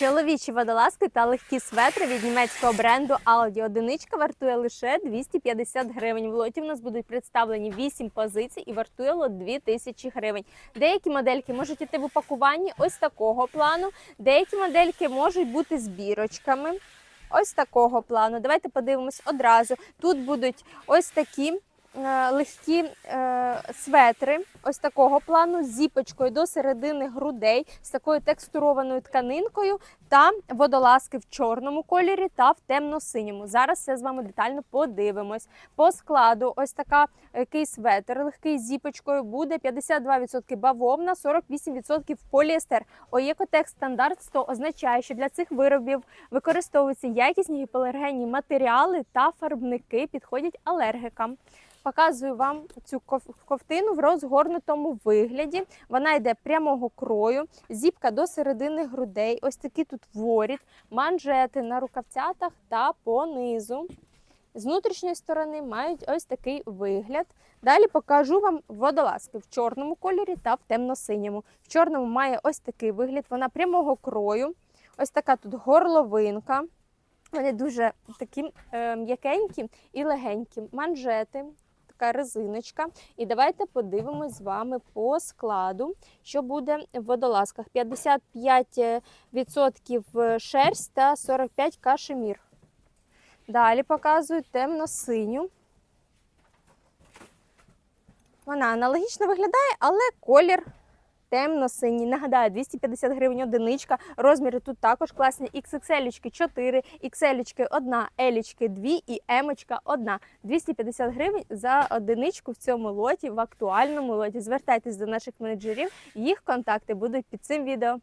Чоловічі водолазки та легкі светри від німецького бренду Aldi. Одиничка вартує лише 250 гривень. В лоті в нас будуть представлені 8 позицій і вартує лот 2000 гривень. Деякі модельки можуть іти в упакуванні ось такого плану, деякі модельки можуть бути з бірочками. Ось такого плану. Давайте подивимось одразу. Тут будуть ось такі легкі е, светри, ось такого плану, з зіпочкою до середини грудей, з такою текстурованою тканинкою та водолазки в чорному кольорі та в темно-синьому. Зараз все з вами детально подивимось. По складу, ось така який светр легкий з зіпочкою буде 52% бавовна, 48% поліестер. Оєкотекст стандарт 100 означає, що для цих виробів використовуються якісні гіпоалергенні матеріали та фарбники, підходять алергикам. Показую вам цю ковтину в розгорнутому вигляді. Вона йде прямого крою, зіпка до середини грудей. Ось такий тут воріт, манжети на рукавцятах та понизу. З внутрішньої сторони мають ось такий вигляд. Далі покажу вам водолазки в чорному кольорі та в темно-синьому. В чорному має ось такий вигляд. Вона прямого крою. Ось така тут горловинка. Вони дуже такі е, м'якенькі і легенькі. Манжети, така резиночка. І давайте подивимось з вами по складу, що буде в водолазках. 55% шерсть та 45 кашемір. Далі показую темно-синю. Вона аналогічно виглядає, але колір темно-синій. Нагадаю, 250 гривень одиничка. Розміри тут також класні. XXL 4, XL 1, L 2 і M 1. 250 гривень за одиничку в цьому лоті, в актуальному лоті. Звертайтесь до наших менеджерів, їх контакти будуть під цим відео.